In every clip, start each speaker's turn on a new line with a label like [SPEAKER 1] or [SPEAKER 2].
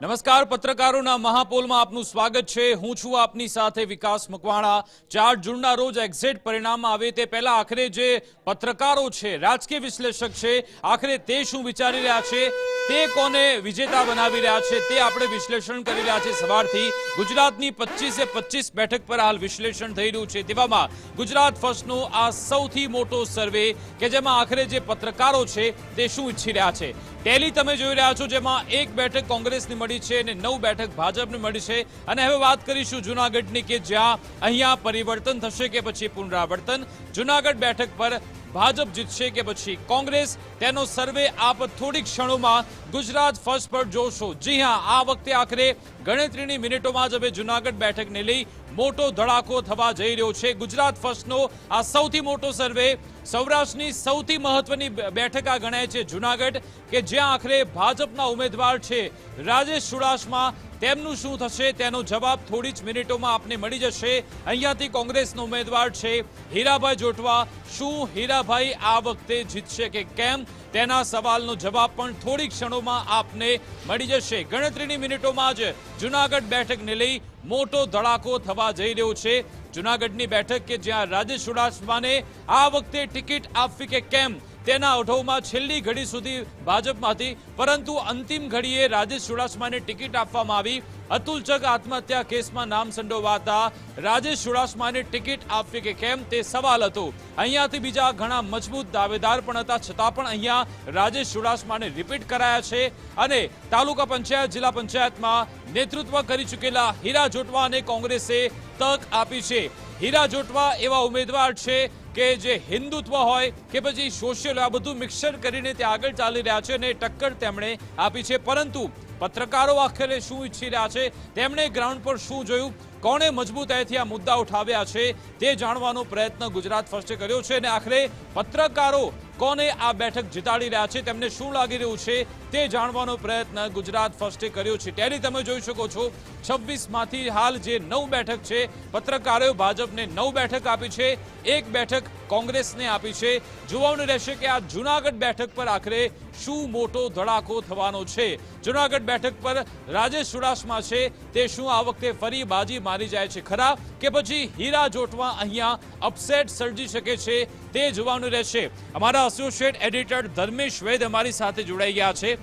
[SPEAKER 1] નમસ્કાર, પત્રકારોના મહાપોલમાં આપનું સ્વાગત છે. હું છું આપની સાથે વિકાસ મકવાણા. ચાર જૂનના રોજ એક્ઝેટ પરિણામ આવે તે પહેલા આખરે જે પત્રકારો છે, રાજકીય વિશ્લેષક છે, આખરે તે શું વિચારી રહ્યા છે, તે કોને વિજેતા બનાવી રહ્યા છે, તે આપણે વિશ્લેષણ કરી રહ્યા છે સવારથી. ગુજરાતની પચીસે પચીસ બેઠક પર હાલ વિશ્લેષણ થઈ રહ્યું છે. તેવામાં ગુજરાત ફર્સ્ટનો આ સૌથી મોટો સર્વે કે જેમાં આખરે જે પત્રકારો છે, તે શું ઈચ્છી રહ્યા છે. ટેલી તમે જોઈ રહ્યા છો જેમાં એક બેઠક કોંગ્રેસની મળી છે અને નવ બેઠક ભાજપને મળી છે. અને હવે વાત કરીશું જુનાગઢની કે જ્યાં અહીંયા પરિવર્તન થશે કે પછી પુનરાવર્તન? જુનાગઢ બેઠક પર ભાજપ જીતશે કે પછી કોંગ્રેસ? તેનો સર્વે આપ થોડીક ક્ષણોમાં ગુજરાત ફર્સ્ટ પર જોશો. જી હા, આ વખતે આખરે ગણતરીની મિનિટોમાં જ હવે જુનાગઢ બેઠકને લઈ મોટો ધડાકો થવા જઈ રહ્યો છે. ગુજરાત ફર્સ્ટનો આ સૌથી મોટો સર્વે સૌરાષ્ટ્રની સૌથી મહત્વની બેઠક આ ગણાય છે જુનાગઢ, કે જ્યાં આખરે ભાજપના ઉમેદવાર છે રાજેશ ચુડાસમા. તેમનું શું થશે? તેનો જવાબ થોડી જ મિનિટોમાં આપને મળી જશે. અહીંયાથી કોંગ્રેસનો ઉમેદવાર છે હીરાભાઈ જોટવા. શું હીરાભાઈ આ વખતે જીતશે કે કેમ? તેના સવાલનો જવાબ પણ થોડી ક્ષણોમાં આપને મળી જશે. ગણતરીની મિનિટોમાં જ જુનાગઢ બેઠકને લઈ મોટો ધડાકો થવા જઈ રહ્યો છે. જુનાગઢની બેઠક કે જ્યાં રાજેશ ચુડાસમાને આ વખતે ટિકિટ આપવી કે કેમ, તેના ઉઠવમાં છેલ્લી ઘડી સુધી ભાજપમાં હતી પરંતુ અંતિમ ઘડીએ રાજેશ ચુડાસમાને ટિકિટ આપવામાં આવી. અતુલ ચગ આત્મહત્યા કેસમાં નામ સંડોવાતા રાજેશ ચુડાસમાને ટિકિટ આપવી કે કેમ તે સવાલ હતો. અહીંયાથી બીજા ઘણા મજબૂત દાવેદાર પણ હતા, છતાં પણ અહીંયા રાજેશ ચુડાસમાને રિપીટ કરાયા છે. અને તાલુકા પંચાયત, જિલ્લા પંચાયતમાં નેતૃત્વ કરી ચૂકેલા હીરા જોટવાને કોંગ્રેસે તક આપી છે. હીરા જોટવા એવા ઉમેદવાર છે કે જે હિન્દુત્વ હોય કે પછી સોશિયલ, આ બધું મિક્સર કરીને તે આગળ ચાલી રહ્યા છે અને ટક્કર તેમણે આપી છે. પરંતુ પત્રકારો આખરે શું ઈચ્છી રહ્યા છે? તેમણે ગ્રાઉન્ડ પર શું જોયું? કોણે મજબૂતાઈથી આ મુદ્દા ઉઠાવ્યા છે? તે જાણવાનો પ્રયત્ન ગુજરાત ફર્સ્ટે કર્યો છે અને આખરે પત્રકારો કોને આ બેઠક જીતાડી રહ્યા છે, તેમને શું લાગી રહ્યું છે તે જાણવાનો પ્રયત્ન ગુજરાત ફર્સ્ટે કર્યો છે. ટેલી, તમે જોઈ શકો છો છવ્વીસમાંથી હાલ જે નવ બેઠક છે, પત્રકારોએ ભાજપને નવ બેઠક આપી છે, એક બેઠક કોંગ્રેસને આપી છે. જોવાનું રહેશે કે આ જુનાગઢ બેઠક પર આખરે શું મોટો ધડાકો થવાનો છે. જુનાગઢ બેઠક પર રાજેશ ચુડાસમા છે, તે શું આ વખતે ફરી બાજી મારી જાય છે? ખરા કે પછી હીરા જોટવા અહીંયા અપસેટ સર્જી શકે છે, તે જોવાનું રહેશે. અમારા એસોસિએટ એડિટર ધર્મેશ વૈદ અમારી સાથે જોડાઈ ગયા છે.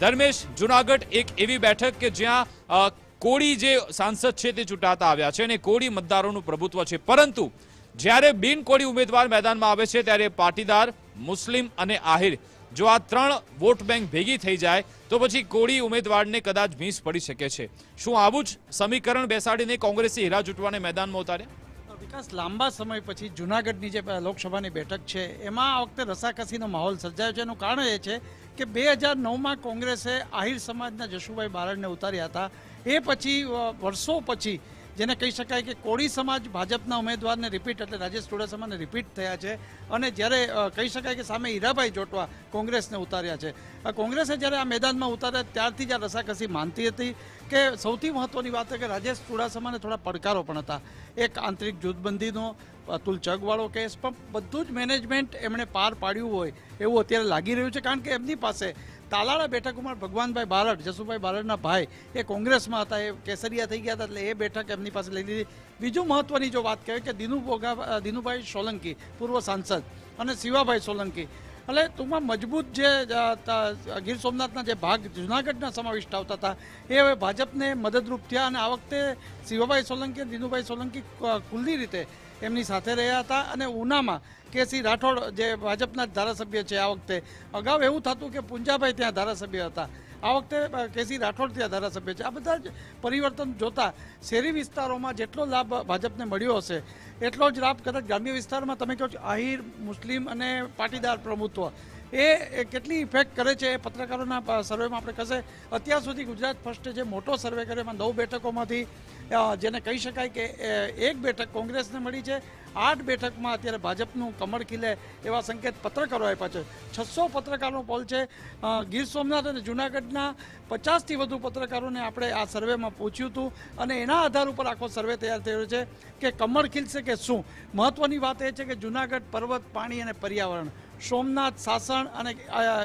[SPEAKER 1] ધર્મેશ જુનાગઢ એક એવી બેઠક કે જ્યાં કોળી જે સાંસદ છે તે ચૂંટાતા આવ્યા છે અને કોળી મતદારોનું પ્રભુત્વ છે. પરંતુ, જ્યારે બિન કોળી ઉમેદવાર મેદાનમાં આવે છે ત્યારે પાટીદાર, મુસ્લિમ અને આહિર, જો આ ત્રણ વોટ બેંક ભેગી થઈ જાય, તો પછી કોળી ઉમેદવારને કદાચ ભીંસ પડી શકે છે. શું આવું જ સમીકરણ બેસાડીને કોંગ્રેસે હીરા જૂટવાને મેદાનમાં ઉતાર્યા?
[SPEAKER 2] વિકાસ લાંબા સમય પછી જુનાગઢની જે લોકસભાની બેઠક છે, એમાં આ વખતે રસાકસીનો માહોલ સર્જાયો છે. એનું કારણ એ છે કે બે હજાર નવમાં કોંગ્રેસે આહિર સમાજના જશુભાઈ બારડને ઉતાર્યા હતા. એ પછી વર્ષો પછી જેને કહી શકાય કે કોળી સમાજ ભાજપના ઉમેદવારને રિપીટ એટલે રાજેશ ચુડાસમાને રિપીટ થયા છે. અને જ્યારે કહી શકાય કે સામે હીરાભાઈ જોટવા કોંગ્રેસને ઉતાર્યા છે. કોંગ્રેસે જ્યારે આ મેદાનમાં ઉતાર્યા ત્યારથી જ આ રસાકસી માનતી હતી કે સૌથી મહત્વની વાત કે રાજેશ ચુડાસમાને થોડા પડકારો પણ હતા. એક આંતરિક જૂથબંધીનો અતુલ ચગવાળો કેસ, પણ બધું જ મેનેજમેન્ટ એમણે પાર પાડ્યું હોય એવું અત્યારે લાગી રહ્યું છે. કારણ કે એમની પાસે તાલાળા બેઠક ઉપર ભગવાનભાઈ બારડ, જસુભાઈ બારડના ભાઈ, એ કોંગ્રેસમાં હતા, એ કેસરિયા થઈ ગયા હતા, એટલે એ બેઠક એમની પાસે લઈ લીધી. બીજું મહત્વની જો વાત કહેવાય કે દિનુ ભોગા દિનુભાઈ સોલંકી, પૂર્વ સાંસદ, અને શિવાભાઈ સોલંકી. એટલે ટૂંકમાં મજબૂત જે ગીર સોમનાથના જે ભાગ જુનાગઢના સમાવિષ્ટ આવતા હતા, એ હવે ભાજપને મદદરૂપ થયા, અને આ વખતે શિવાભાઈ સોલંકી દિનુભાઈ સોલંકી ખુલ્લી રીતે એમની સાથે રહ્યા હતા અને ઉનામાં કેસી રાઠોડ જે ભાજપના જ ધારાસભ્ય છે આ વખતે, અગાઉ એવું થતું કે પુંજાભાઈ ત્યાં ધારાસભ્ય હતા. આ વખતે કેસી રાઠોડ ત્યાં ધારાસભ્ય છે. આ બધા જ પરિવર્તન જોતા શહેરી વિસ્તારોમાં જેટલો લાભ ભાજપને મળ્યો હશે, એટલો જ લાભ કદાચ ગ્રામ્ય વિસ્તારમાં. તમે કહો છો આહિર, મુસ્લિમ અને પાટીદાર પ્રભુત્વ. એ કેટલી ઇફેક્ટ કરે છે એ પત્રકારોના સર્વેમાં આપણે કહેશે અત્યાર સુધી ગુજરાત ફર્સ્ટે જે મોટો સર્વે કર્યો એમાં નવ બેઠકોમાંથી જેને કહી શકાય કે એક બેઠક કોંગ્રેસને મળી છે, આઠ બેઠકમાં અત્યારે ભાજપનું કમળ ખીલે એવા સંકેત પત્રકારો આપ્યા છે. છસો પત્રકારો પોલ છે. ગીર સોમનાથ અને જુનાગઢના પચાસથી વધુ પત્રકારોને આપણે આ સર્વેમાં પૂછ્યું હતું અને એના આધાર ઉપર આખો સર્વે તૈયાર થયો છે કે કમળ ખીલશે કે શું? મહત્વની વાત એ છે કે જુનાગઢ પર્વત, પાણી અને પર્યાવરણ સોમનાથ, સાસણ અને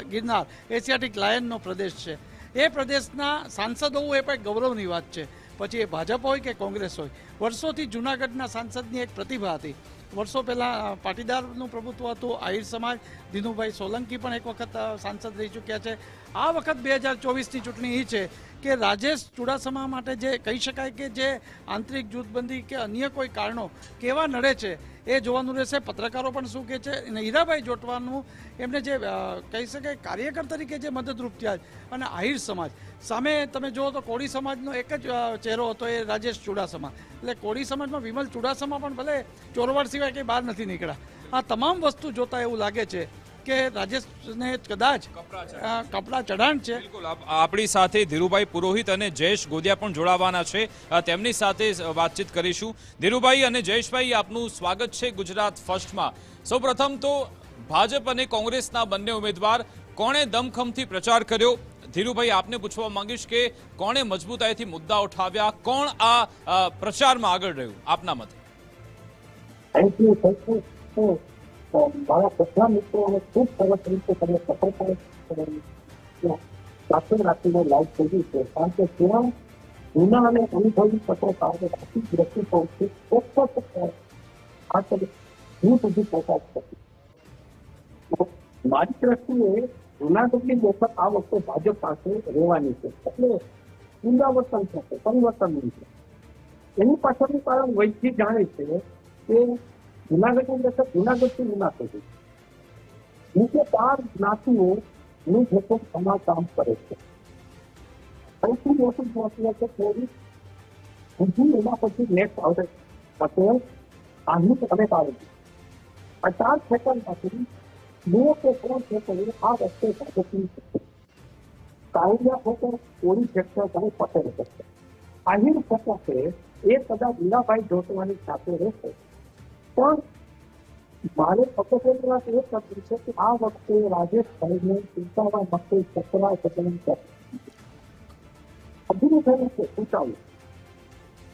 [SPEAKER 2] ગિરનાર એશિયાટિક લાયનનો પ્રદેશ છે. એ પ્રદેશના સાંસદ હોવું એ પણ ગૌરવની વાત છે. પછી એ ભાજપ હોય કે કોંગ્રેસ હોય? વર્ષોથી જૂનાગઢના સાંસદની એક પ્રતિભા હતી. વર્ષો પહેલાં પાટીદારનું પ્રભુત્વ હતું આહિર સમાજ દિનુભાઈ સોલંકી પણ એક વખત સાંસદ રહી ચૂક્યા છે. આ વખત બે હજાર ચોવીસની ચૂંટણી એ છે કે રાજેશ ચુડાસમા માટે જે કહી શકાય કે જે આંતરિક જૂથબંધી કે અન્ય કોઈ કારણો કેવા નડે છે એ જોવાનું રહેશે. પત્રકારો પણ શું કહે છે અને હીરાભાઈ જોટવાનું એમને જે કહી શકાય કાર્યકર તરીકે જે મદદરૂપ થયા અને આહિર સમાજ. સામે તમે જુઓ તો કોળી સમાજનો એક જ ચહેરો હતો એ રાજેશ ચુડાસમા. એટલે કોળી સમાજમાં વિમલ ચુડાસમા પણ ભલે ચોરવાડ સિવાય કંઈ બહાર નથી નીકળ્યા. આ તમામ વસ્તુ જોતા એવું લાગે છે કે રાજેશને કદાચ કપડાં ચઢાણ છે.
[SPEAKER 1] આપણી સાથે ધીરુભાઈ પુરોહિત અને જયેશ ગોદિયા પણ જોડાવાના છે. તેમની સાથે વાતચીત કરીશું. ધીરુભાઈ અને જયેશભાઈ આપનું સ્વાગત છે ગુજરાત ફર્સ્ટમાં. સૌપ્રથમ તો ભાજપ અને કોંગ્રેસના બંને ઉમેદવાર કોણે દમખમથી પ્રચાર કર્યો? ધીરુભાઈ આપને પૂછવા માંગીશ કે કોણે મજબૂતાઈથી મુદ્દા ઉઠાવ્યા? કોણ આ પ્રચારમાં આગળ રહ્યું? આપના મતે.
[SPEAKER 3] થેન્ક યુ મારા બધા મિત્રોને ખૂબ સરસ રીતે તમે સફળતા સાથે રાખીને લાઈવ કર્યું છે કારણ કે હું સુધી પ્રકાશ કર્યો મારી દ્રષ્ટિએ જૂનાગઢની બેઠક આ વખતે ભાજપ પાસે રહેવાની છે. એટલે પુનરાવર્તન થશે, પરિવર્તન નહીં છે એની પાછળનું કારણ વૈદ્ય જાણે છે કે જુનાગઢની અંદર જુનાગઢથી વિના સુધી નીચે ચાર જ્ઞાતિઓ નું પણ સમાજ કામ કરે છે સૌથી મોટું જ્ઞાતિ છે થોડી બીજી એના પછી નેક્સ્ટ આવશે પટેલ આહિર અને કાળજી આ ચાર સેકન્ડમાંથી બે કે ત્રણ સેકન્ડ આ રસ્તે છે કાળિયા ફેક્ટર કોળી ફેક્ટર અને પટેલ ફેક્ટર આહિર ફેક્ટર છે એ કદાચ લીલાભાઈ જોતવાની સાથે રહેશે પણ મારે ફક્ત વાત એ કરવી છે કે આ વખતે રાજેશભાઈને ચિંતામાં સતરા સેકન્ડ છે અઘરું થયું છે, ઉંચાવું.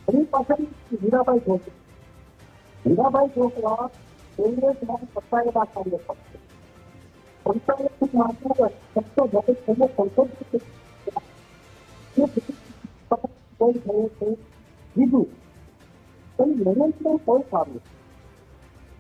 [SPEAKER 3] એની પાછળ હીરાભાઈ જોશી હીરાભાઈ જોશવા કોંગ્રેસમાં સત્તાએલા કાર્યકર છે. પંચાયત માત્ર સત્તો જગત થઈને સંસદ કોઈ થયું છે બીજું પણ નિરંતર કોઈ સારું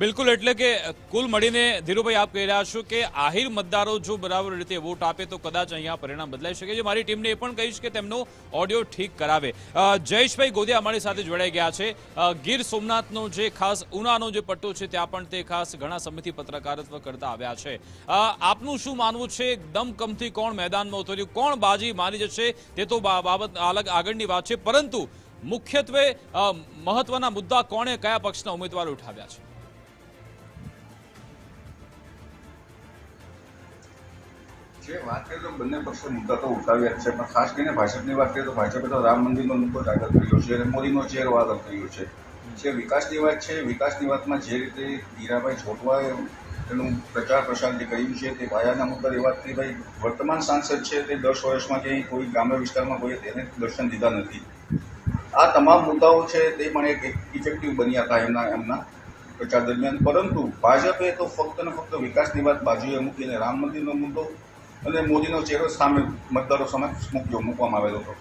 [SPEAKER 1] બિલકુલ, એટલે કે કુલ મળીને ધીરુભાઈ આપ કહી રહ્યા છો કે આહિર મતદારો જો બરાબર રીતે વોટ આપે તો કદાચ અહીંયા પરિણામ બદલાઈ શકે. છે મારી ટીમને એ પણ કહીશ કે તેમનો ઓડિયો ઠીક કરાવે. જયેશભાઈ ગોદિયા અમારી સાથે જોડાઈ ગયા છે. ગીર સોમનાથનો જે ખાસ ઉનાનો જે પટ્ટો છે ત્યાં પણ તે ખાસ ઘણા સમયથી પત્રકારત્વ કરતા આવ્યા છે. આપનું શું માનવું છે? દમકમથી કોણ મેદાનમાં ઉતર્યું? કોણ બાજી મારી જશે? તે તો બાબત અલગ આગળની વાત છે. પરંતુ મુખ્યત્વે મહત્વના મુદ્દા કોણે કયા પક્ષના ઉમેદવારો ઉઠાવ્યા છે?
[SPEAKER 4] જે વાત કરીએ તો બંને પક્ષો મુદ્દા તો ઉઠાવ્યા છે. પણ ખાસ કરીને ભાજપની વાત કરીએ તો ભાજપે તો રામ મંદિરનો મુદ્દો જ કર્યો છે અને મોદીનો ચહેરો આગળ કર્યો છે. જે વિકાસની વાત છે, વિકાસની વાતમાં જે રીતે હીરાભાઈ જોટવાએ એનું પ્રચાર પ્રસાર જે કર્યું છે તે પાયાના મુદ્દાની વાત કરી ભાઈ, વર્તમાન સાંસદ છે તે દસ વર્ષમાં ક્યાંય કોઈ ગ્રામ્ય વિસ્તારમાં કોઈ તેને દર્શન દીધા નથી. આ તમામ મુદ્દાઓ છે તે પણ એક ઇફેક્ટિવ બન્યા હતા એમના એમના પ્રચાર દરમિયાન. પરંતુ ભાજપે તો ફક્ત ને ફક્ત વિકાસની વાત બાજુએ મૂકીને રામ મંદિરનો મુદ્દો અને મોદીનો ચહેરો સામે મતદારો સામે મૂક્યો, મૂકવામાં આવેલો હતો.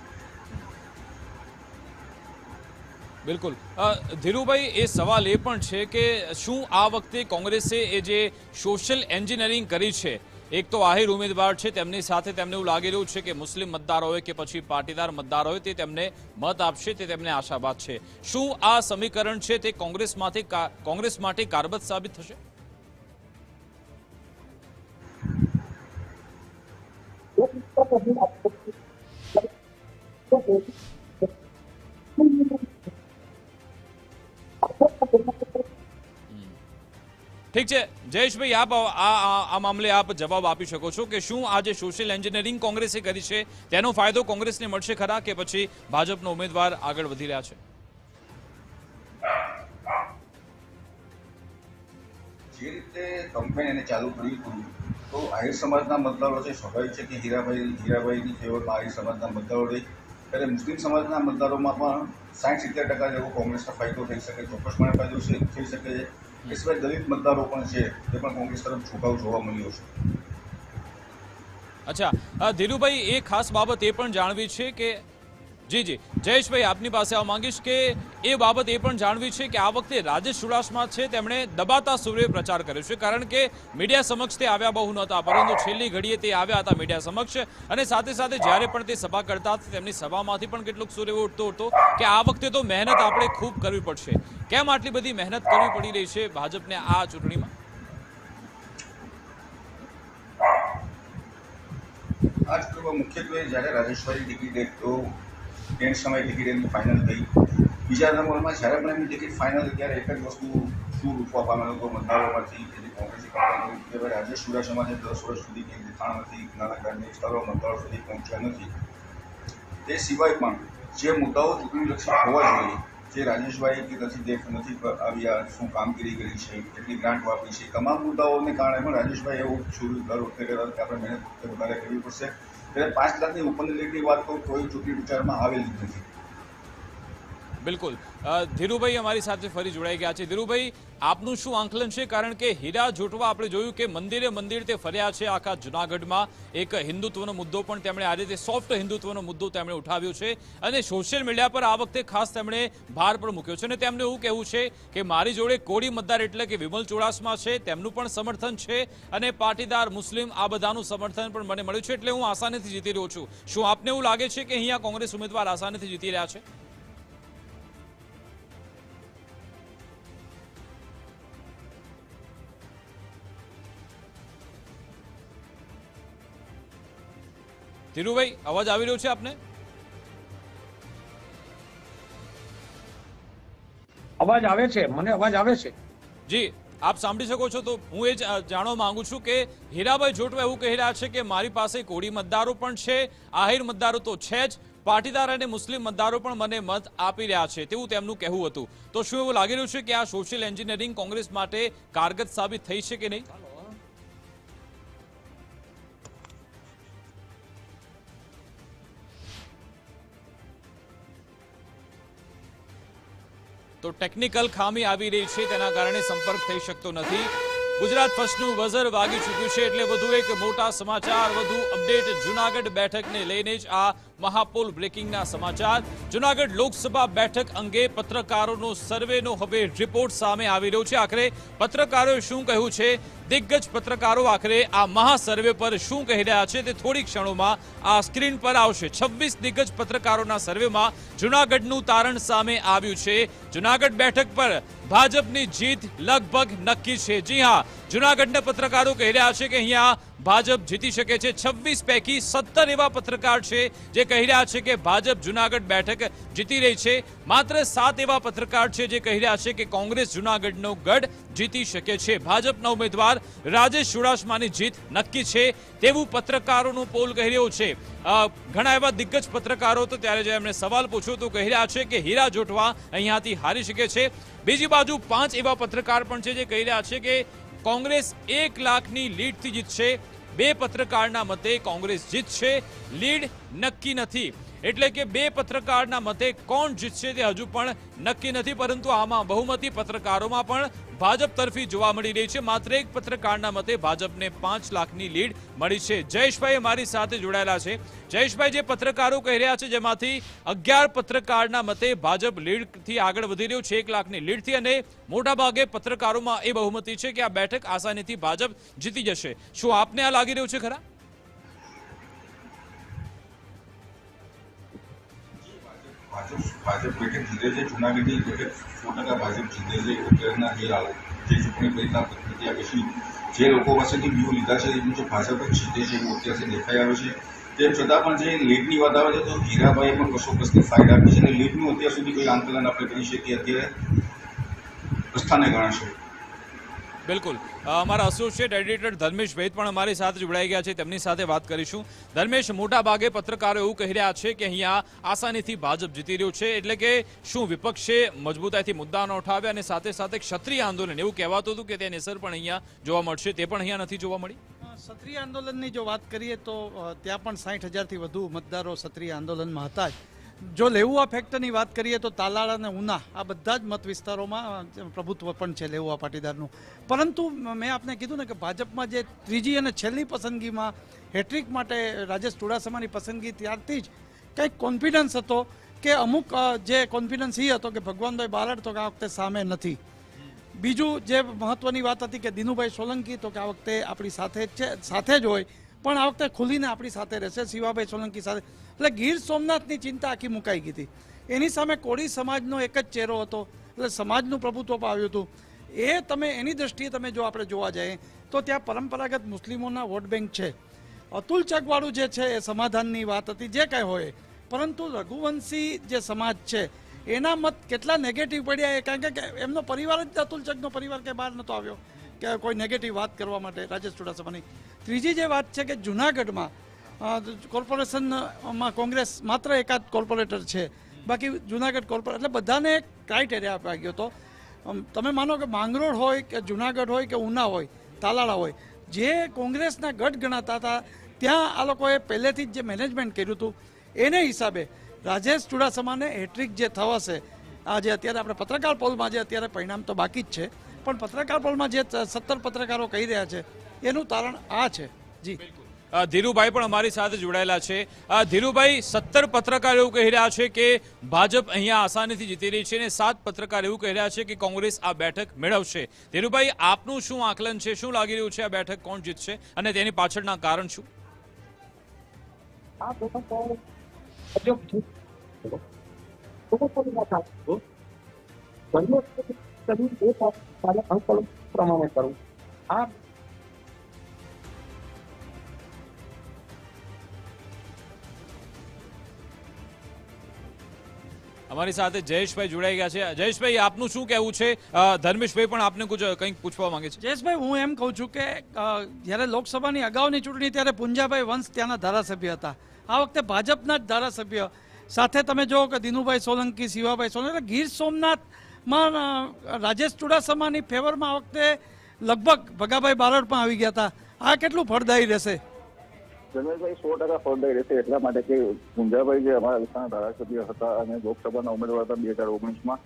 [SPEAKER 1] બિલકુલ. ધીરુભાઈ, એ સવાલ એ પણ છે કે શું આ વખતે કોંગ્રેસે એ જે સોશિયલ એન્જિનિયરિંગ કરી છે, એક તો આહિર ઉમેદવાર છે, તેમની સાથે તેમને એવું લાગી રહ્યું છે કે મુસ્લિમ મતદાર હોય કે પછી પાટીદાર મતદાર હોય તે તેમને મત આપશે, તે તેમને આશાવાદ છે. શું આ સમીકરણ છે તે કોંગ્રેસમાંથી માટે કોંગ્રેસ માટે કારબત સાબિત થશે? ઠીક છે. જયેશભાઈ, આપ આ મામલે આપ જવાબ આપી શકો છો કે શું આજે સોશિયલ એન્જિનિયરિંગ કોંગ્રેસે કરી છે? તેનો ફાયદો કોંગ્રેસને મળશે ખરા કે પછી ભાજપનો ઉમેદવાર આગળ વધી રહ્યા છે?
[SPEAKER 4] જે રીતે કંપેન એને ચાલુ કર્યું હતું, તો આહિર સમાજના મતદારો છે, સ્વાભાવિક છે કે હીરાભાઈ, હીરાભાઈની ફેવરમાં આહિર સમાજના મતદારો રહી ત્યારે મુસ્લિમ સમાજના મતદારોમાં પણ સાઠ સિત્તેર ટકા જેવો કોંગ્રેસનો ફાયદો થઈ શકે, ચોક્કસપણે ફાયદો થઈ શકે. છે એ સિવાય દલિત મતદારો પણ છે તે પણ કોંગ્રેસ તરફ ઝુકાવ જોવા મળ્યો છે.
[SPEAKER 1] અચ્છા ધીરુભાઈ, એ ખાસ બાબત એ પણ જાણવી છે કે જી જી. જયેશભાઈ, આપની પાસે આવવા માંગીશ કે એ બાબત એ પણ જાણવી છે કે આ વખતે રાજેશ ચુડાસમા છે, તેમણે દબાતા સૂર્ય પ્રચાર કર્યો છે, કારણ કે મીડિયા સમક્ષ તે આવ્યા બહુ નહોતા, પરંતુ છેલ્લી ઘડીએ તે આવ્યા હતા મીડિયા સમક્ષ અને સાથે સાથે જ્યારે પણ તે સભા કરતા તેમની સભામાંથી પણ કેટલુંક સૂર્ય ઉઠતો હતો કે આ વખતે તો મહેનત આપણે ખૂબ કરવી પડશે. કેમ આટલી બધી મહેનત કરવી પડી રહી છે ભાજપને આ ચૂંટણીમાં?
[SPEAKER 4] આજ મુખ્યત્વે જ્યારે રાજેશભાઈ ટિકિટ તો એન્ડ સમયે ટિકિટ એમની ફાઇનલ થઈ. બીજા નંબરમાં જ્યારે પણ એમની ટિકિટ ફાઇનલ ત્યારે એક જ વસ્તુ શું રૂપવા પામેલો હતો મતદારોમાંથી કે જે કોંગ્રેસી કંપની રાજ્ય ભાઈ રાજેશ જે દસ વર્ષ સુધી કે નથી, નાના વિસ્તારો મંત્રાલય સુધી પહોંચ્યા નથી. તે સિવાય પણ જે મુદ્દાઓ ચૂંટણીલક્ષી હોવા જોઈએ, જે રાજેશભાઈ કે નથી દેખ નથી આવ્યા, શું કામગીરી કરી છે, કેટલી ગ્રાન્ટ વાપરી છે તમામ મુદ્દાઓને કારણે પણ રાજેશભાઈ એવું શરૂ દર વખતે કરતા આપણે મહેનત વધારે કરવી પડશે. ત્યારે પાંચ લાખની ઉપરની વાત તો કોઈ ચૂંટણી વિચારમાં આવેલી નથી.
[SPEAKER 1] બિલકુલ. ધીરુભાઈ અમારી સાથે ફરી જોડાઈ ગયા છે. ધીરુભાઈ આપનું શું આંકલન છે? કારણ કે હીરા જોટવા આપણે જોયું કે મંદિરે મંદિર તે ફર્યા છે આખા જુનાગઢમાં. એક હિન્દુત્વનો મુદ્દો પણ તેમણે આ રીતે સોફ્ટ હિન્દુત્વનો મુદ્દો તેમણે ઉઠાવ્યો છે અને સોશિયલ મીડિયા પર આ વખતે ખાસ તેમણે ભાર પણ મૂક્યો છે. અને તેમનું એવું કહેવું છે કે મારી જોડે કોળી મતદાર એટલે કે વિમલ ચુડાસમા છે, તેમનું પણ સમર્થન છે અને પાટીદાર મુસ્લિમ આ બધાનું સમર્થન પણ મને મળ્યું છે. એટલે હું આસાનીથી જીતી રહ્યો છું. શું આપને એવું લાગે છે કે અહીંયા કોંગ્રેસ ઉમેદવાર આસાનીથી જીતી રહ્યા છે? ધીરુભાઈ અવાજ આવી રહ્યો છે આપને?
[SPEAKER 5] અવાજ આવે છે મને અવાજ આવે છે?
[SPEAKER 1] જી આપ સાંભળી શકો છો તો હું એ જ જાણવા માંગુ છું કે હીરાભાઈ જોટવા એવું કહી રહ્યા છે કે મારી પાસે કોળી મતદારો પણ છે આહિર મતદારો તો છે જ પાટીદાર અને મુસ્લિમ મતદારો પણ મને મત આપી રહ્યા છે તેવું તેમનું કહેવું હતું. તો શું એવું લાગી રહ્યું છે કે આ સોશિયલ એન્જિનિયરિંગ કોંગ્રેસ માટે કારગત સાબિત થઈ છે કે નહીં? તો ટેકનિકલ ખામી આવી રહી છે, તેના કારણે સંપર્ક થઈ શકતો નથી. ગુજરાત ફર્સ્ટનું વઝર વાગી ચૂક્યું છે, એટલે વધુ એક મોટા સમાચાર, વધુ અપડેટ જુનાગઢ બેઠકને લઈને જ આ મહાપોલ બ્રેકિંગના સમાચાર. જુનાગઢ લોકસભા બેઠક અંગે પત્રકારોનો સર્વેનો હવે રિપોર્ટ સામે આવી રહ્યો છે. આખરે પત્રકારોએ શું કહ્યું છે? દિગ્ગજ પત્રકારો આખરે આ મહાસર્વે પર શું કહી રહ્યા છે તે થોડી ક્ષણોમાં આ સ્ક્રીન પર આવશે. છવ્વીસ દિગ્ગજ પત્રકારોના સર્વેમાં જુનાગઢનું તારણ સામે આવ્યું છે. જુનાગઢ બેઠક પર ભાજપની જીત લગભગ નક્કી છે. જી હા, જુનાગઢના પત્રકારો કહી રહ્યા છે કે અહીંયા ભાજપ જીતી શકે છે. છવ્વીસ પૈકી સત્તર એવા પત્રકાર છે જે કહી રહ્યા છે કે ભાજપ જુનાગઢ બેઠક જીતી રહી છે. માત્ર સાત એવા પત્રકાર છે જે કહી રહ્યા છે કે કોંગ્રેસ જુનાગઢનો ગઢ જીતી શકે છે. ભાજપના ઉમેદવાર રાજેશ ચુડાસમાની જીત નક્કી છે તેવું પત્રકારોનું પોલ કહી રહ્યો છે. ઘણા એવા દિગ્ગજ પત્રકારો તો ત્યારે જે એમણે સવાલ પૂછ્યો તો કહી રહ્યા છે કે હીરા જોટવા અહીંયાથી હારી શકે છે. બીજી બાજુ પાંચ એવા પત્રકાર પણ છે જે કહી રહ્યા છે કે કોંગ્રેસ એક લાખની લીડથી જીતશે. બે પત્રકારના મતે કોંગ્રેસ જીતશે. લીડ નક્કી નથી. એટલે કે બે પત્રકારના મતે કોણ જીતશે તે હજુ પણ નક્કી નથી, પરંતુ આમાં બહુમતી પત્રકારોમાં પણ ભાજપ તરફી જોવા મળી રહી છે. માત્ર એક પત્રકારના મતે ભાજપને પાંચ લાખની લીડ મળી છે. જયેશભાઈ મારી સાથે જોડાયેલા છે. જયેશભાઈ, જે પત્રકારો કહી રહ્યા છે, જેમાંથી અગિયાર પત્રકારના મતે ભાજપ લીડથી આગળ વધી રહ્યું છે, એક લાખની લીડથી, અને મોટાભાગે પત્રકારોમાં એ બહુમતી છે કે આ બેઠક આસાનીથી ભાજપ જીતી જશે. શું આપને આ લાગી રહ્યું છે ખરા?
[SPEAKER 4] ભાજપ ભાજપ બેઠક જીતે છે જૂનાગઢની બેઠક સો ટકા ભાજપ જીતે છે અત્યારના જે જે ચૂંટણી પરિણામ પ્રક્રિયા પછી જે લોકો પાસેથી વ્યૂ લીધા છે, એ જે ભાજપ જ જીતે છે એવું અત્યારે દેખાઈ આવ્યું છે. તેમ છતાં પણ જે લીડની વાત આવે છે, તો હીરાભાઈએ પણ કશો કસની ફાઇટ આપી છે અને લીડનું અત્યાર સુધી કોઈ આંદોલન આપણે કરી શકીએ અત્યારે પ્રસ્થાને ગણાશે.
[SPEAKER 1] બિલકુલ. અમારા એસોસિએટ એડિટર ધર્મેશ ભેદ પણ અમારી સાથે જોડાઈ ગયા છે. તેમની સાથે વાત કરીશું. ધર્મેશ, મોટા ભાગે પત્રકારો એવું કહી રહ્યા છે કે અહીંયા આસાનીથી ભાજપ જીતી રહ્યું છે. એટલે કે શું વિપક્ષે મજબૂતાઈથી મુદ્દા ન ઉઠાવ્યા અને સાથે સાથે ક્ષત્રિય આંદોલન, એવું કહેવાતું હતું કે તેની અસર પણ અહીંયા જોવા મળશે. તે પણ અહીંયા નથી જોવા મળી?
[SPEAKER 2] ક્ષત્રિય આંદોલનની જો વાત કરીએ તો ત્યાં પણ સાઠ હજારથી વધુ મતદારો ક્ષત્રિય આંદોલનમાં હતા જ. જો લેઉવા ફેક્ટરની વાત કરીએ તો તાલાળા અને ઉના, આ બધા જ મત વિસ્તારોમાં પ્રભુત્વ પણ છે લેઉવા પાટીદારનું. પરંતુ મેં આપને કીધું ને કે ભાજપમાં જે ત્રીજી અને છેલ્લી પસંદગીમાં હેટ્રિક માટે રાજેશ ચુડાસમાની પસંદગી ત્યારથી જ કંઈક કોન્ફિડન્સ હતો કે અમુક જે કોન્ફિડન્સ એ હતો કે ભગવાનભાઈ બારડ તો કે આ વખતે સામે નથી. બીજું જે મહત્વની વાત હતી કે દિનુભાઈ સોલંકી તો કે આ વખતે આપણી સાથે જ છે, સાથે જ હોય પણ આ વખતે ખુલીને આપણી સાથે રહેશે, શિવાભાઈ સોલંકી સાથે. એટલે ગીર સોમનાથની ચિંતા આખી મુકાઈ ગઈ હતી. એની સામે કોળી સમાજનો એક જ ચહેરો હતો. એટલે સમાજનું પ્રભુત્વ આવ્યું હતું. એ તમે, એની દ્રષ્ટિએ તમે જો આપણે જોવા જઈએ, તો ત્યાં પરંપરાગત મુસ્લિમોના વોટ બેંક છે. અતુલ ચકવાળું જે છે, એ સમાધાનની વાત હતી, જે કાંઈ હોય. પરંતુ રઘુવંશી જે સમાજ છે, એના મત કેટલા નેગેટિવ પડ્યા એ, કારણ કે એમનો પરિવાર જ અતુલ ચકનો પરિવાર કે બહાર નહોતો આવ્યો. કે કોઈ નેગેટિવ વાત કરવા માટે રાજેશ ચુડાસમાની. ત્રીજી જે વાત છે કે જુનાગઢમાં કોર્પોરેશનમાં કોંગ્રેસ માત્ર એકાદ કોર્પોરેટર છે. બાકી જુનાગઢ કોર્પોરેટ એટલે બધાને એક ક્રાઇટેરિયા આપ્યા ગયો હતો તમે માનો કે માંગરોળ હોય કે જુનાગઢ હોય કે ઉના હોય, તાલાળા હોય, જે કોંગ્રેસના ગઢ ગણાતા હતા, ત્યાં આ લોકોએ પહેલેથી જ જે મેનેજમેન્ટ કર્યું હતું, એને હિસાબે રાજેશ ચુડાસમાને હેટ્રિક જે થવાશે, આજે અત્યારે આપણે પત્રકાર પોલમાં જે અત્યારે પરિણામ તો બાકી જ છે પણ પત્રકાર પરમાં જે સત્તર પત્રકારો કહી રહ્યા છે એનું તારણ આ છે. જી.
[SPEAKER 1] ધીરુભાઈ પણ અમારી સાથે જોડાયેલા છે. ધીરુભાઈ સત્તર પત્રકાર એવું કહી રહ્યા છે કે ભાજપ અહીંયા આસાનીથી જીતી રહી છે અને સાત પત્રકાર એવું કહી રહ્યા છે કે કોંગ્રેસ આ બેઠક મેળવશે. ધીરુભાઈ આપનું શું આકલન છે? શું લાગી રહ્યું છે આ બેઠક? કોણ જીતશે? અને તેની પાછળના કારણ શું?
[SPEAKER 3] આ બંને એ તારે અંક પ્રમાણે કરું આ
[SPEAKER 1] અમારી સાથે જયેશભાઈ જોડાઈ ગયા છે. જયેશભાઈ, આપનું શું કહેવું છે? ધર્મેશભાઈ પણ આપને કંઈક પૂછવા માંગે છે.
[SPEAKER 2] જયેશભાઈ, હું એમ કહું છું કે જ્યારે લોકસભાની અગાઉની ચૂંટણી ત્યારે પુંજાભાઈ વંશ ત્યાંના ધારાસભ્ય હતા. આ વખતે ભાજપના જ ધારાસભ્ય. સાથે તમે જો કે દિનુભાઈ સોલંકી, શિવાભાઈ સોલંકી ગીર સોમનાથમાં અ, રાજેશ ચુડાસમાની ફેવરમાં આ વખતે લગભગ ભગાભાઈ બારડ પણ આવી ગયા હતા. આ કેટલું ફળદાયી રહેશે?
[SPEAKER 6] જનરલભાઈ સો ટકા ફળદાયી રહેશે એટલા માટે કે ગુંજાભાઈ જે અમારા વિસ્તારના ધારાસભ્ય હતા અને લોકસભાના ઉમેદવાર હતા બે હજાર ઓગણીસમાં.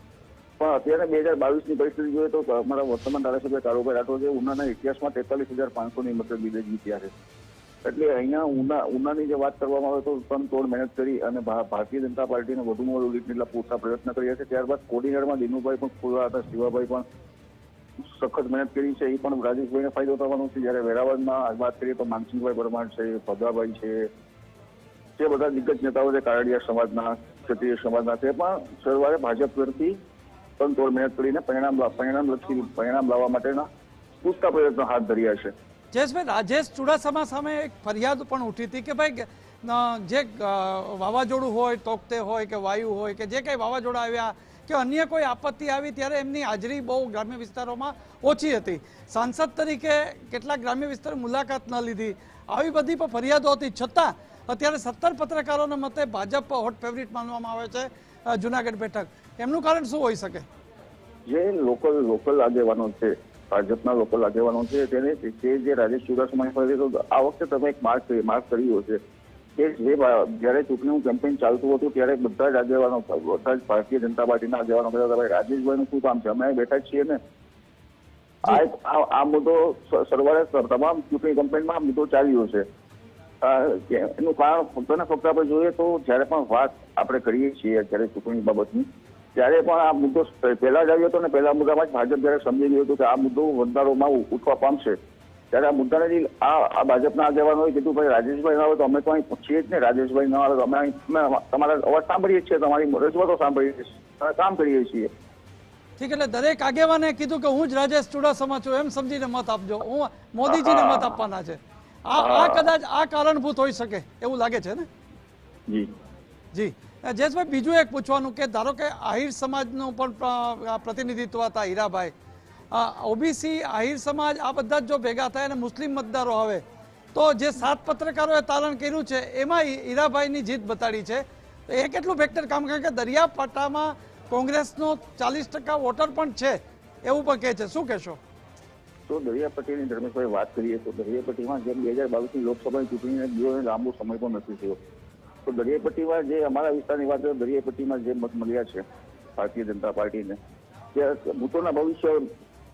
[SPEAKER 6] પણ અત્યારે બે હજાર બાવીસની પરિસ્થિતિ જોઈએ તો અમારા વર્તમાન ધારાસભ્ય કારુભાઈ રાઠોડ ઉનાના ઇતિહાસમાં તેતાલીસ હજાર પાંચસોની લીધે જીત્યા છે. એટલે અહીંયા ઉના ઉનાની જે વાત કરવામાં આવે તો ત્રણ તોડ મહેનત કરી અને ભારતીય જનતા પાર્ટીને વધુમાં વધુ લીટ એટલા પૂરતા પ્રયત્ન કર્યા છે. ત્યારબાદ કોડીનારમાં દિનુભાઈ પણ ખુલ્લા હતા. શિવાભાઈ પણ સખત મહેનત કરી છે. એ પણ રાજેશભાઈને ફાયદો થવાનો છે. જ્યારે વેરાવળમાં વાત કરીએ તો માનસિંહભાઈ પરમાર છે, ભદ્રાભાઈ છે. તે બધા દિગ્ગજ નેતાઓ છે, કારડિયા સમાજના, ક્ષત્રિય સમાજના તે પણ શરૂઆતે ભાજપ તરફથી તોડ મહેનત કરીને પરિણામ પરિણામ લક્ષી પરિણામ લાવવા માટેના પૂરતા પ્રયત્નો હાથ ધર્યા છે.
[SPEAKER 2] જયેશભાઈ રાજેશ ચુડાસમા સામે એક ફરિયાદ પણ ઉઠી હતી કે ભાઈ જે વાવાઝોડું હોય તોકતે હોય કે વાયુ હોય કે જે કંઈ વાવાઝોડા આવ્યા કે અન્ય કોઈ આપત્તિ આવી ત્યારે એમની હાજરી બહુ ગ્રામ્ય વિસ્તારોમાં ઓછી હતી. સાંસદ તરીકે કેટલાક ગ્રામ્ય વિસ્તાર મુલાકાત ન લીધી. આવી બધી પણ ફરિયાદો હતી. છતાં અત્યારે સત્તર પત્રકારોના મતે ભાજપ હોટ ફેવરિટ માનવામાં આવે છે જુનાગઢ બેઠક. એમનું કારણ શું હોઈ શકે?
[SPEAKER 6] જે લોકલ લોકલ આગેવાનો છે ભાજપના લોકલ આગેવાનો છે તેને તે જે રાજેશ ચુડાસમાની તો આ વખતે તમે એક માર્ક માર્ક કર્યો છે કે જે જ્યારે ચૂંટણીનું કેમ્પેન ચાલતું હતું, ત્યારે બધા જ આગેવાનો, બધા જ ભારતીય જનતા પાર્ટીના આગેવાનો કહેતા હતા, ભાઈ, રાજેશભાઈનું શું કામ છે? અમે બેઠા છીએ ને. આ આ મુદ્દો સરવાળે તમામ ચૂંટણી કેમ્પેનમાં મુદ્દો ચાલ્યો છે. એનું કારણ ફક્ત ને ફક્ત આપણે જોઈએ તો જ્યારે પણ વાત આપણે કરીએ છીએ જ્યારે ચૂંટણી બાબતની ત્યારે પણ આ મુદ્દો પહેલા જ આવ્યો હતો ને પહેલા મુદ્દામાં જ ભાજપ જ્યારે સમજી ગયું હતું કે આ મુદ્દો મતદારોમાં ઉઠવા પામશે. ત્યારે આ મુદ્દાને આ ભાજપના આગેવાનોએ કીધું ભાઈ રાજેશભાઈ ના આવે તો અમે તો અહીં છીએ જ ને રાજેશભાઈ ના આવે તો અમે અહીં તમારા અવાજ સાંભળીએ છીએ તમારી રજૂઆતો સાંભળીએ છીએ કામ કરીએ છીએ.
[SPEAKER 2] ઠીક એટલે દરેક આગેવાને કીધું કે હું જ રાજેશ ચુડાસમા છું એમ સમજીને મત આપજો. હું મોદીજીને મત આપવાના છે. આ આ કદાચ આ કારણભૂત હોઈ શકે એવું લાગે છે ને?
[SPEAKER 6] જી.
[SPEAKER 2] જી. જયેશભાઈ, બીજું એક પૂછવાનું કે ધારો કે આહિર સમાજનું પણ પ્રતિનિધિત્વ હતા હીરાભાઈ ઓબીસી આહિર સમાજ આ બધા જ ભેગા થાય અને મુસ્લિમ મતદારો આવે, તો જે સાત પત્રકારોએ તારણ કર્યું છે, એમાં હીરાભાઈની જીત બતાડી છે. તો એ કેટલું ફેક્ટર કામ? કારણ કે દરિયાપાટામાં કોંગ્રેસનો ચાલીસ ટકા વોટર પણ છે, એવું પણ કહે છે. શું કહેશો?
[SPEAKER 6] તો દરિયાપટ્ટીની ધર્મેશભાઈ વાત કરીએ તો દરિયાપટ્ટીમાં જેમ બે હજાર બાવીસની લોકસભાની ચૂંટણીને દિવસને લાંબો સમય પણ નથી થયો. તો દરિયાઈ પટ્ટીમાં જે અમારા વિસ્તારની વાત દરિયાઈ પટ્ટીમાં જે મત મળ્યા છે ભારતીય જનતા પાર્ટીને તે ભૂતોના ભવિષ્ય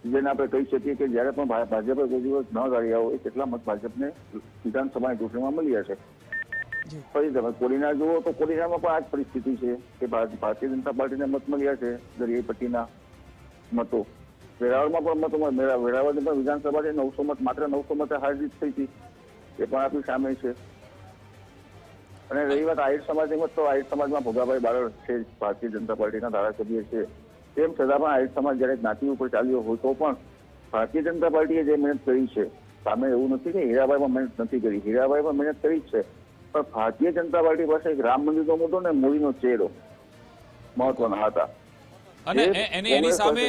[SPEAKER 6] જેને આપણે કહી શકીએ કે જ્યારે પણ ભાજપે કોઈ દિવસ ન ગાળ્યા હોય તેટલા મત ભાજપને વિધાનસભાની ચૂંટણીમાં મળ્યા છે. ફરી તમે કોડીનાર જુઓ તો કોડીનારમાં પણ આ જ પરિસ્થિતિ છે કે ભારતીય જનતા પાર્ટીને મત મળ્યા છે દરિયાઈ પટ્ટીના મતો. વેરાવળમાં પણ મતો વેરાવળની પણ વિધાનસભાની નવસો મત માત્ર નવસો મતે હાર જીત થઈ હતી. એ પણ આપણી સામે છે. અને રહી વાત આહિર સમાજની તો આહિર સમાજમાં ભોગાભાઈ બારડ છે ભારતીય જનતા પાર્ટીના ધારાસભ્ય છે. તેમ છતાં પણ આહિર સમાજ જયારે જ્ઞાતિ ઉપર ચાલ્યો હોય તો પણ ભારતીય જનતા પાર્ટીએ જે મહેનત કરી છે સામે એવું નથી કે હીરાભાઈ પણ મહેનત નથી કરી હીરાભાઈ પણ મહેનત કરી છે. પણ ભારતીય જનતા પાર્ટી પાસે એક રામ મંદિરનો મુદ્દો ને મોદીનો ચહેરો મહત્વના હતા.
[SPEAKER 1] અને એની સામે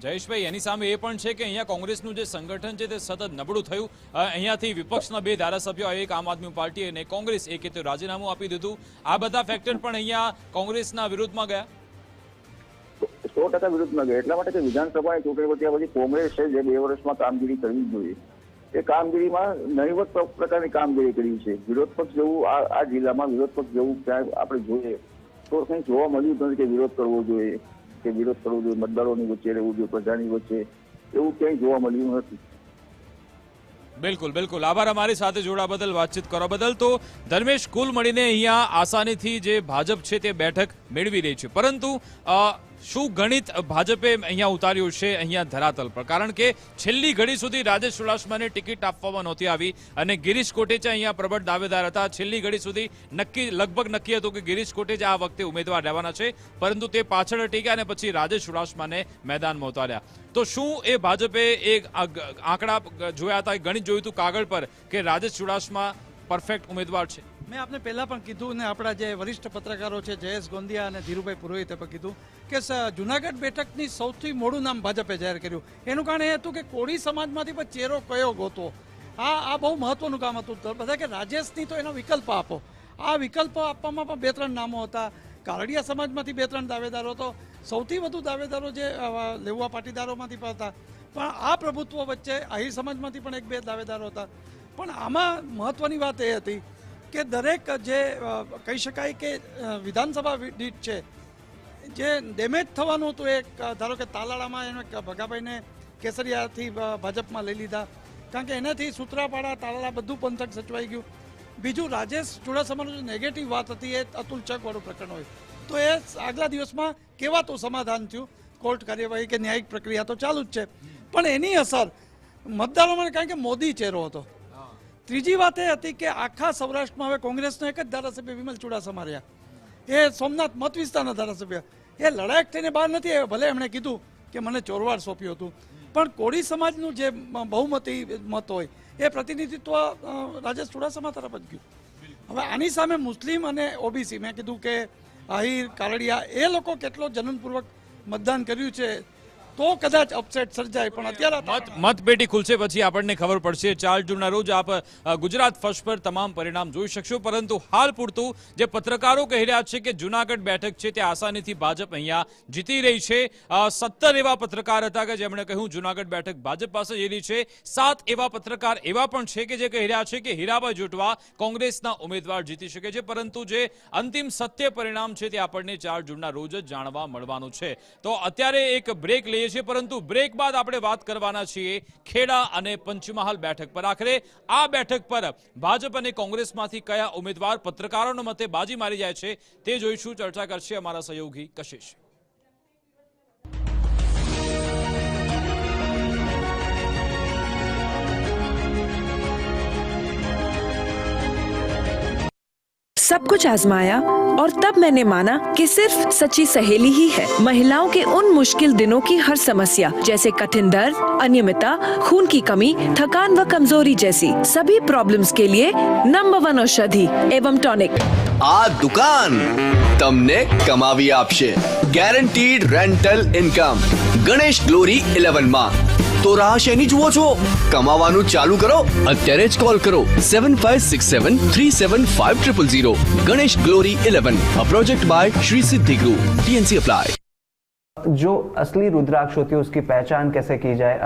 [SPEAKER 1] જયેશભાઈ, એની સામે એ પણ છે કે અહીંયા કોંગ્રેસનું જે સંગઠન છે તે સતત નબળું થયું. અહીંયાથી વિપક્ષના બે ધારાસભ્યો એક આમ આદમી પાર્ટી અને કોંગ્રેસ એકે તો રાજીનામું આપી દીધું. આ બધા ફેક્ટર પણ અહીંયા કોંગ્રેસના વિરુદ્ધમાં ગયા?
[SPEAKER 6] સો ટકા વિરુદ્ધમાં ગયા. એટલા માટે કે વિધાનસભાએ ચૂંટણી પછી પછી કોંગ્રેસે જે બે વર્ષમાં કામગીરી કરવી જોઈએ. એ કામગીરીમાં નહીવત પ્ર- પ્રકારની કામગીરી કરી છે. વિરોધ પક્ષ જેવું આ જિલ્લામાં વિરોધ પક્ષ જેવું ક્યાંય આપણે જોઈએ તો કંઈ જોવા મળ્યું નથી કે વિરોધ કરવો જોઈએ. કે વિરોધ કરવો જોઈએ, મતદારોની વચ્ચે રહેવું જોઈએ, પ્રજાની વચ્ચે, એવું ક્યાંય જોવા મળ્યું નથી.
[SPEAKER 1] બિલકુલ બિલકુલ. આભાર અમારી સાથે જોડા બદલ, વાતચીત કરવા બદલ. તો ધર્મેશ કુલ મળીને અહીંયા આસાનીથી જે ભાજપ છે તે બેઠક મેળવી રહી છે. પરંતુ શું ગણિત ભાજપે અહીંયા ઉતાર્યું છે અહીંયા ધરાતલ પર? કારણ કે છેલ્લી ઘડી સુધી રાજેશ ચુડાસમાને ટિકિટ આપવામાં નહોતી આવી અને ગિરીશ કોટેચા અહીંયા પ્રબળ દાવેદાર હતા. છેલ્લી ઘડી સુધી નક્કી, લગભગ નક્કી હતું કે ગિરીશ કોટેચા આ વખતે ઉમેદવાર રહેવાના છે, પરંતુ તે પાછળ હટી અને પછી રાજેશ ચુડાસમાને મેદાનમાં ઉતાર્યા. તો શું એ ભાજપે એક આંકડા જોયા હતા ગણિત જોયું હતું કાગળ પર કે રાજેશ ચુડાસમા પરફેક્ટ ઉમેદવાર છે?
[SPEAKER 2] મેં આપને પહેલાં પણ કીધું ને આપણા જે વરિષ્ઠ પત્રકારો છે, જયેશ ગોંધિયા અને ધીરુભાઈ પુરોહિતે પણ કીધું કે જુનાગઢ બેઠકની સૌથી મોડું નામ ભાજપે જાહેર કર્યું. એનું કારણ એ હતું કે કોળી સમાજમાંથી પણ ચહેરો કયો ગોતો. આ આ બહુ મહત્વનું કામ હતું. બધા કે રાજેશની તો એનો વિકલ્પ આપો. આ વિકલ્પ આપવામાં પણ બે ત્રણ નામો હતા. કારડિયા સમાજમાંથી બે ત્રણ દાવેદારો હતો. સૌથી વધુ દાવેદારો જે લેવા પાટીદારોમાંથી પણ હતા. પણ આ પ્રભુત્વ વચ્ચે આહિર સમાજમાંથી પણ એક બે દાવેદારો હતા. પણ આમાં મહત્વની વાત એ હતી કે દરેક જે કહી શકાય કે વિધાનસભા દીઠ છે, જે ડેમેજ થવાનું હતું એક ધારો કે તાલાળામાં એને ભગાભાઈને કેસરિયાથી ભાજપમાં લઈ લીધા. કારણ કે એનાથી સૂત્રાપાડા, તાલાળા બધું પંથક સચવાઈ ગયું. બીજું રાજેશ ચુડાસમાનું જે નેગેટિવ વાત હતી એ અતુલ ચકવાળું પ્રકરણ હોય. તો એ આગલા દિવસમાં કેવાતું સમાધાન થયું? કોર્ટ કાર્યવાહી કે ન્યાયિક પ્રક્રિયા તો ચાલુ જ છે. પણ એની અસર, મતદારોમાં, કારણ કે મોદી ચહેરો હતો. ત્રીજી વાત એ હતી કે આખા સૌરાષ્ટ્રમાં હવે કોંગ્રેસનો એક જ ધારાસભ્ય વિમલ ચુડાસમા રહ્યા એ સોમનાથ મત વિસ્તારના ધારાસભ્ય. એ લડાયક થઈને બહાર નથી ભલે એમણે કીધું કે મને ચોરવાડ સોંપ્યું હતું. પણ કોળી સમાજનું જે બહુમતી મત હોય, એ પ્રતિનિધિત્વ રાજેશ ચુડાસમા તરફ જ ગયું. હવે આની સામે મુસ્લિમ અને ઓબીસી, મેં કીધું કે આહિર, કારડિયા, એ લોકો કેટલો જનનપૂર્વક મતદાન કર્યું છે તો કદાચ અપસેટ સર્જાય, પણ અત્યારે
[SPEAKER 1] મત મતપેટી ખુલશે પછી આપણને ખબર પડશે. ચાર જૂનના રોજ આપ ગુજરાત ફર્સ્ટ પર તમામ પરિણામ જોઈ શકશો. પરંતુ હાલ પૂરતું જે પત્રકારો કહી રહ્યા છે કે જુનાગઢ બેઠક છે, તે આસાનીથી ભાજપ અહીંયા જીતી રહી છે. સત્તર એવા પત્રકાર હતા કે જેમણે કહ્યું, જુનાગઢ બેઠક ભાજપ પાસે જઈ છે. સાત એવા પત્રકાર એવા પણ છે કે જે કહી રહ્યા છે કે હીરાભાઈ જોટવા કોંગ્રેસના ઉમેદવાર જીતી શકે છે. પરંતુ જે અંતિમ સત્ય પરિણામ છે, તે આપણને ચાર જૂનના રોજ જ જાણવા મળવાનું છે. તો અત્યારે એક બ્રેક લઈએ છીએ, પરંતુ બ્રેક બાદ આપણે વાત કરવાના છીએ ખેડા અને પંચમહાલ બેઠક પર. આખરે આ બેઠક પર ભાજપ અને કોંગ્રેસમાંથી કયા ઉમેદવાર પત્રકારોના મતે બાજી મારી જાય છે તે જોઈશું. ચર્ચા કરશે અમારા સહયોગી કશિશ.
[SPEAKER 7] सब कुछ आजमाया और तब मैंने माना कि सिर्फ़ सच्ची सहेली ही है। महिलाओं के उन मुश्किल दिनों की हर समस्या, जैसे कठिन दर्द, अनियमितता, खून की कमी, थकान व कमज़ोरी जैसी सभी प्रॉब्लम्स के लिए नंबर वन औषधि एवं टॉनिक
[SPEAKER 8] आ दुकान, तमने कमावी आपसे। Guaranteed rental income Ganesh glory eleven mark તો રાહ શેની જુઓ છો કમાવાનું ચાલુ કરો અત્યારે જ કોલ કરો seven five six seven three seven five triple zero Ganesh glory eleven a project by Shri Siddhi group TNC apply
[SPEAKER 9] जो असली रुद्राक्ष होती है उसकी पहचान कैसे की जाए